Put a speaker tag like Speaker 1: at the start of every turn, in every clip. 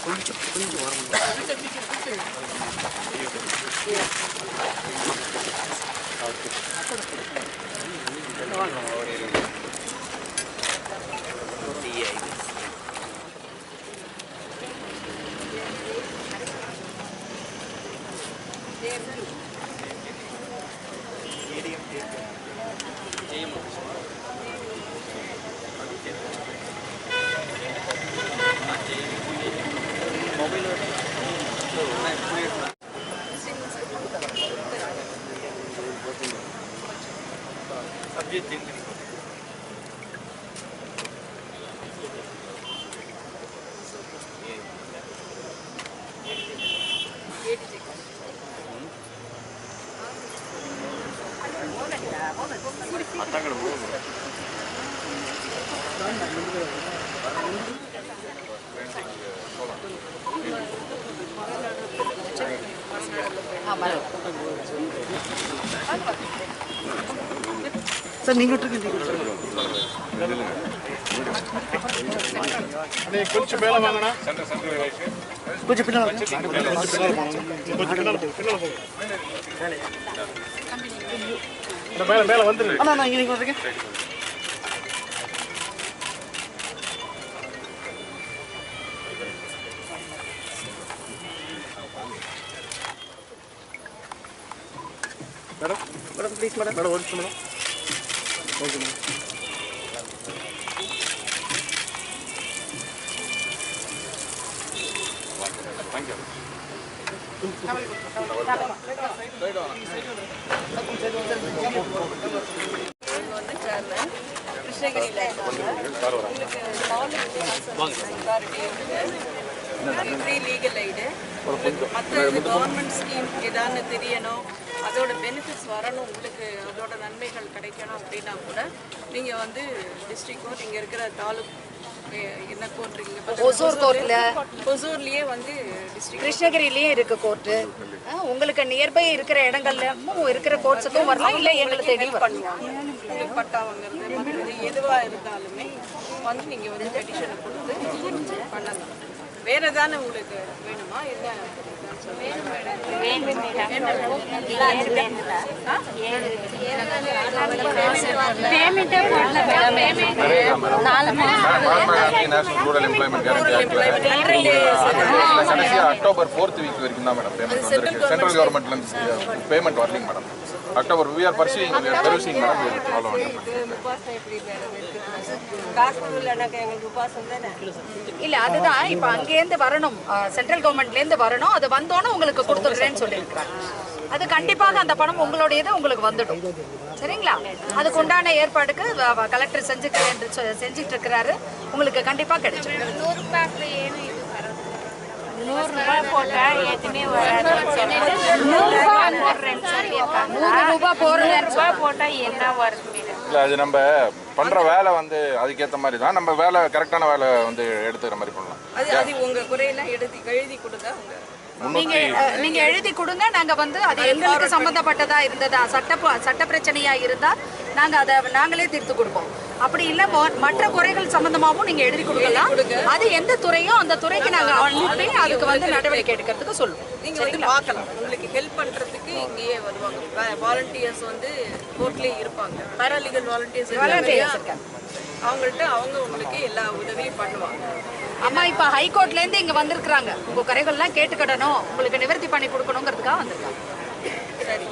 Speaker 1: Sir நீங்கள் விட்டுருக்கீங்க
Speaker 2: கொஞ்சம் மேல வாங்கண்ணா
Speaker 1: சார் நீங்க
Speaker 2: கொஞ்சம் பின்னால போங்க பின்னால மேல மேல
Speaker 1: அண்ணா நான் இங்கே வந்துருக்கேன்
Speaker 2: madam
Speaker 1: madam please madam
Speaker 2: madam ஒரு நிமிஷம் மேடம் ஓகே மேடம்
Speaker 3: வந்து சேர்மன் கிருஷ்ணகிரியில் உங்களுக்கு நாலேஜ் அத்தாரிட்டி இருக்குது ஃப்ரீ லீகல் எய்டு மற்ற கவர்மெண்ட் ஸ்கீம் ஏதான்னு தெரியணும் அதோட பெனிஃபிட்ஸ் வரணும் உங்களுக்கு அதோட நன்மைகள் கிடைக்கணும் அப்படின்னா கூட நீங்கள் வந்து டிஸ்ட்ரிக்ட் கோர்ட் இங்கே இருக்கிற தாலுக் என்ன கோர்ட்
Speaker 4: ஒசூர் கோர்ட்ல
Speaker 3: ஒசூர்லேயே வந்து
Speaker 4: கிருஷ்ணகிரிலயும் இருக்கு கோர்ட்டு உங்களுக்கு நியர்பை இருக்கிற இடங்கள்லயும் இருக்கிற கோர்ட்ஸுக்கும் வரலாம் இல்ல எங்களை தேடி
Speaker 3: பண்ணுவாங்க. உங்களுக்கு பட்டா வாங்குறது எதுவாக இருந்தாலுமே வந்து நீங்கள் வந்து பெட்டிஷனை கொடுத்து பண்ணலாம். வேற ஏதானே உங்களுக்கு வேணுமா?
Speaker 5: கடைசியா அக்டோபர் ஃபோர்த் வீக் வரைக்கும் தான் மேடம் பேமெண்ட் வந்திருக்கு சென்ட்ரல் கவர்மெண்ட்ல இருந்து பேமெண்ட் வரலைங்க madam. October we are pursuing madam
Speaker 3: காசு இல்லைனாக்கா எங்களுக்கு உபாசம் தானே?
Speaker 4: இல்ல அதுதான். இப்ப அங்கேருந்து வரணும். சென்ட்ரல் கவர்மெண்ட்ல இருந்து வரணும். அது வந்தோன்னே உங்களுக்கு கொடுத்துடுறேன்னு சொல்லியிருக்காங்க அது கண்டிப்பாக அந்த பணம் உங்களுடையது உங்களுக்கு வந்துடும். சரிங்களா? அதுக்கு உண்டான ஏற்பாடுக்கு கலெக்டர் செஞ்சுக்கிறேன் செஞ்சுட்டு இருக்கிறாரு உங்களுக்கு கண்டிப்பா கிடைச்சிடும். நூறு ரூபாய் போடுறேன்
Speaker 5: இல்ல அது நம்ம பண்ற வேலை வந்து அதுக்கேத்த மாதிரி தான் நம்ம வேலை கரெக்டான வேலை வந்து எடுத்துக்கிற மாதிரி பண்ணலாம்.
Speaker 3: அது அது உங்க குறையெல்லாம் எழுதி எழுதி கொடுங்க அவங்க
Speaker 4: நீங்க நீங்க எழுதி கொடுங்க. நாங்க வந்து அது எங்களுக்கு சம்பந்தப்பட்டதா இருந்ததா சட்ட சட்ட பிரச்சனையா இருந்தா நாங்க அதை நாங்களே தீர்த்து கொடுப்போம். அப்படி இல்ல மற்ற குறைகள் சம்பந்தமாவும் நீங்க எழுதி கொடுக்கலாம். அது எந்த துறையோ அந்த துறைக்கு நாங்க அனுப்பி அதுக்கு வந்து நடவடிக்கை எடுக்கிறதுக்கு சொல்லுவோம்.
Speaker 3: நீங்க வந்து பார்க்கலாம். உங்களுக்கு ஹெல்ப் பண்றதுக்கு இங்கேயே வருவாங்க. வாலண்டியர்ஸ் வந்து கோர்ட்லயே இருப்பாங்க. Paralegal volunteers. அவங்கள்ட்ட அவங்க உங்களுக்கு எல்லா உதவியும் பண்ணுவாங்க.
Speaker 4: அம்மா இப்ப ஹைகோர்ட்ல இருந்து இங்க வந்திருக்காங்க உங்க குறைகள்லாம் கேட்டுக்கிடணும். உங்களுக்கு நிவர்த்தி பண்ணி கொடுக்கணுங்கிறதுக்காக வந்திருக்காங்க.
Speaker 3: சரி.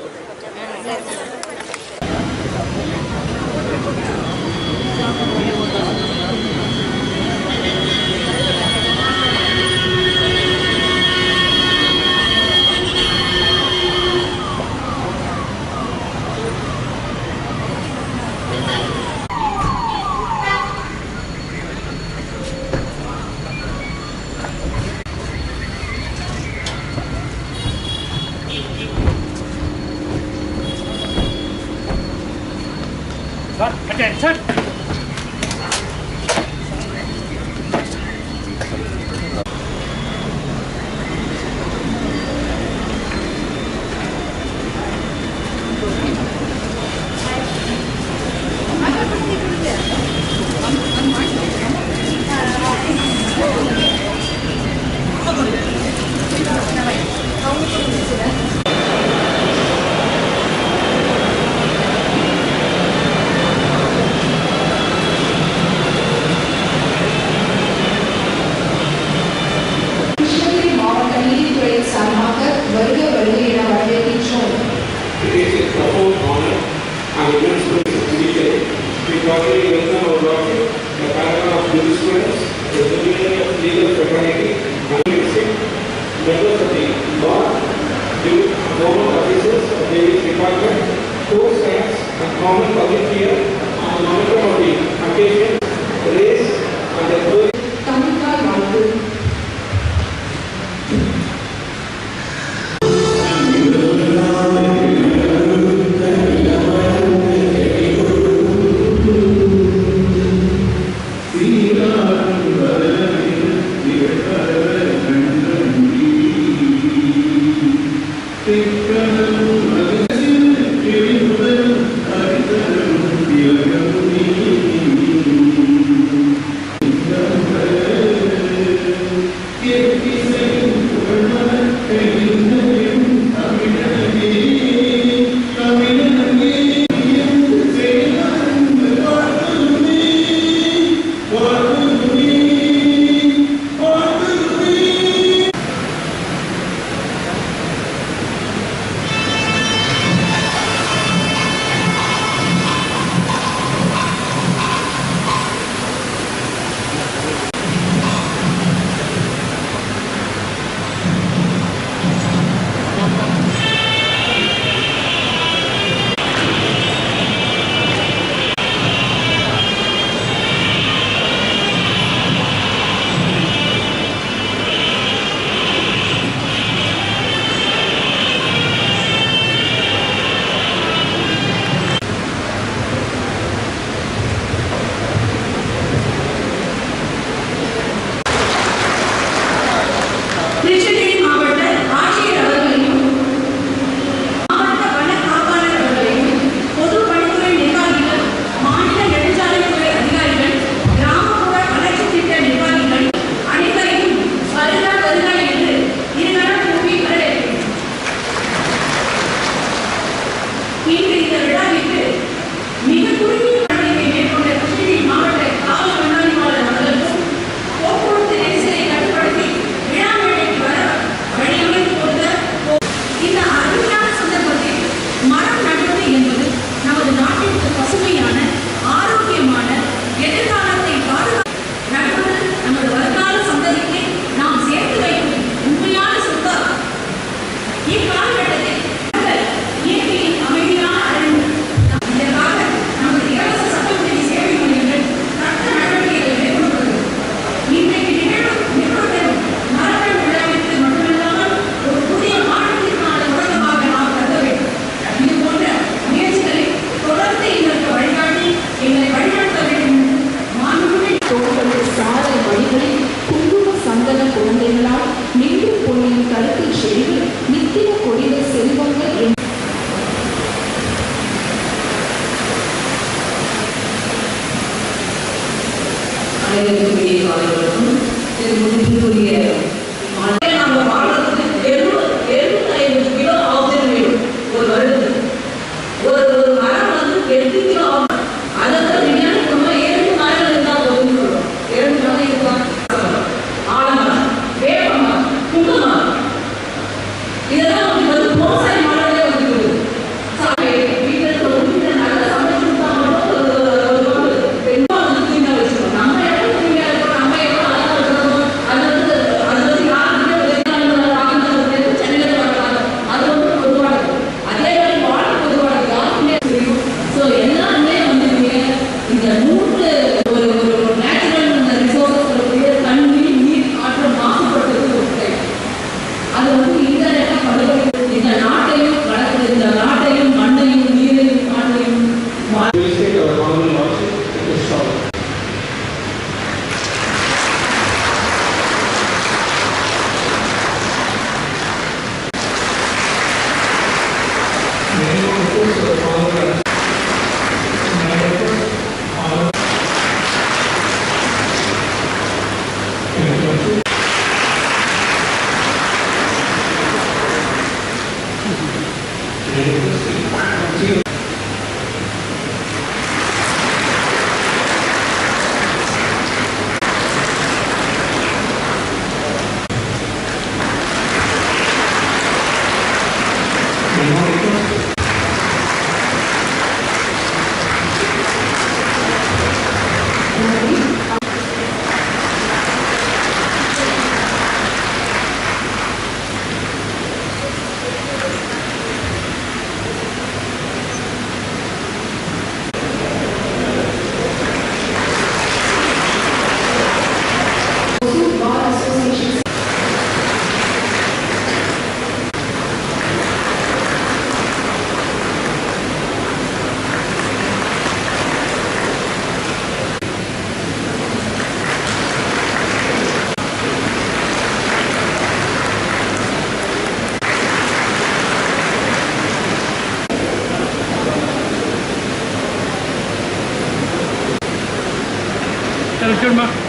Speaker 3: 叫什么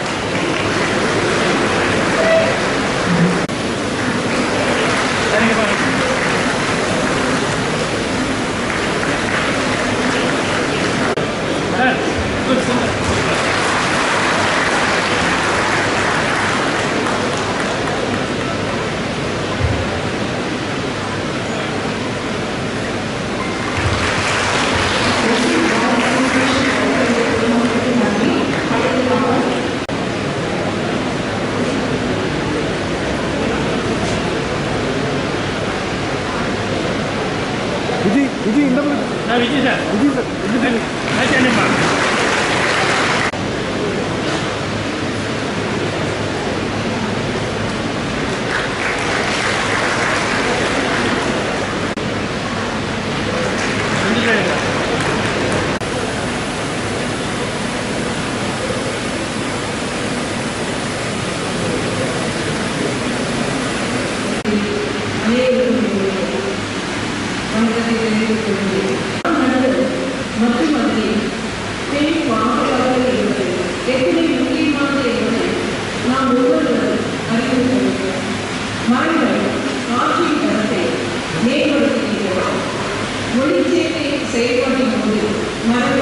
Speaker 3: Amen.